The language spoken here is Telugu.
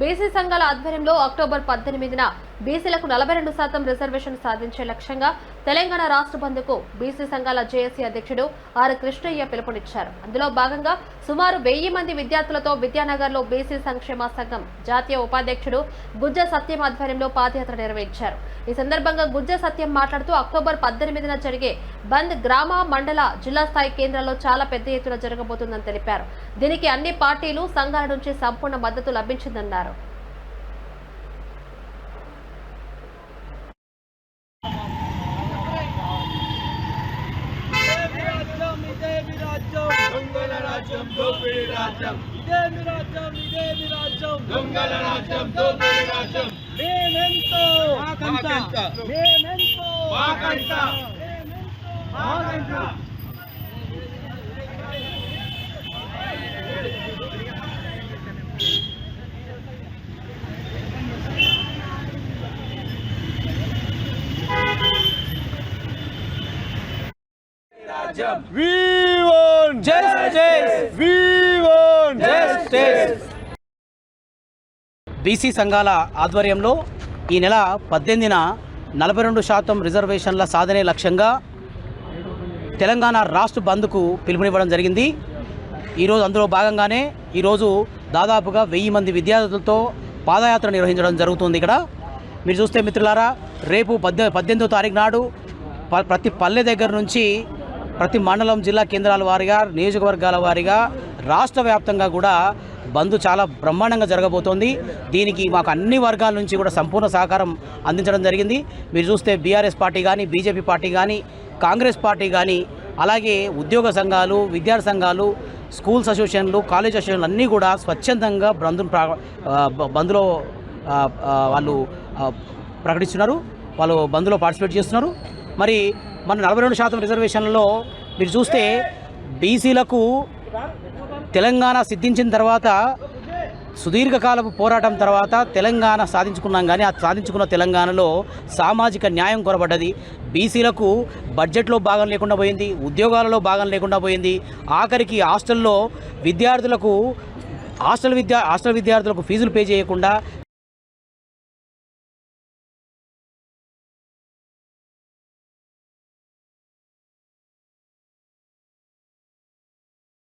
బీసీ సంఘాల ఆధ్వర్యంలో అక్టోబర్ పద్దెనిమిదిన బీసీలకు నలభై రెండు శాతం రిజర్వేషన్ సాధించే లక్ష్యంగా తెలంగాణ రాష్ట్ర బంద్కు బీసీ సంఘాల జేఏసీ అధ్యక్షుడు ఆర్ కృష్ణయ్య పిలుపునిచ్చారు. అందులో భాగంగా సుమారు వెయ్యి మంది విద్యార్థులతో విద్యానగర్లో బీసీ సంక్షేమ సంఘం జాతీయ ఉపాధ్యక్షుడు గుజ్జ సత్యం ఆధ్వర్యంలో పాదయాత్ర నిర్వహించారు. ఈ సందర్భంగా గుజ్జ సత్యం మాట్లాడుతూ అక్టోబర్ పద్దెనిమిదిన జరిగే బంద్ గ్రామ మండల జిల్లా స్థాయి కేంద్రాల్లో చాలా పెద్ద ఎత్తున జరగబోతుందని తెలిపారు. దీనికి అన్ని పార్టీలు సంఘాల నుంచి సంపూర్ణ మద్దతు లభించిందన్నారు. రాజ్యం దోపిడీ రాజ్యం ఇదేమి రాజ్యం ఇదేమి రాజ్యం దొంగల రాజ్యం దోపిడీ రాజ్యం మేమెంతో మాకంత. మేమెంతో మాకంత. మేమెంతో మాకంట. రాజ్యం We want Justice. BC సంఘాల ఆధ్వర్యంలో ఈ నెల పద్దెనిమిదిన నలభై రెండు శాతం రిజర్వేషన్ల సాధనే లక్ష్యంగా తెలంగాణ రాష్ట్ర బంద్కు పిలుపునివ్వడం జరిగింది. ఈరోజు అందులో భాగంగానే ఈరోజు దాదాపుగా వెయ్యి మంది విద్యార్థులతో పాదయాత్ర నిర్వహించడం జరుగుతుంది ఇక్కడ. మీరు చూస్తే మిత్రులారా రేపు పద్దె పద్దెనిమిదో తారీఖు నాడు ప- ప్రతి పల్లె దగ్గర నుంచి ప్రతి మండలం జిల్లా కేంద్రాల వారిగా నియోజకవర్గాల వారిగా రాష్ట్ర వ్యాప్తంగా కూడా బంద్ చాలా బ్రహ్మాండంగా జరగబోతోంది. దీనికి మాకు అన్ని వర్గాల నుంచి కూడా సంపూర్ణ సహకారం అందించడం జరిగింది. మీరు చూస్తే బీఆర్ఎస్ పార్టీ కానీ బీజేపీ పార్టీ కానీ కాంగ్రెస్ పార్టీ కానీ అలాగే ఉద్యోగ సంఘాలు విద్యార్థి సంఘాలు స్కూల్స్ అసోసియేషన్లు కాలేజ్ అసోసియేషన్లు అన్నీ కూడా స్వచ్ఛందంగా బంధును బంద్లో వాళ్ళు ప్రకటిస్తున్నారు. వాళ్ళు బంద్లో పార్టిసిపేట్ చేస్తున్నారు. మరి మన నలభై రెండు శాతం రిజర్వేషన్లలో మీరు చూస్తే బీసీలకు తెలంగాణ సిద్ధించిన తర్వాత సుదీర్ఘకాలపు పోరాటం తర్వాత తెలంగాణ సాధించుకున్నాం కానీ ఆ సాధించుకున్న తెలంగాణలో సామాజిక న్యాయం కొరబడ్డది. బీసీలకు బడ్జెట్లో భాగం లేకుండా పోయింది ఉద్యోగాలలో భాగం లేకుండా పోయింది. ఆఖరికి హాస్టల్లో విద్యార్థులకు హాస్టల్ విద్యా హాస్టల్ విద్యార్థులకు ఫీజులు పే చేయకుండా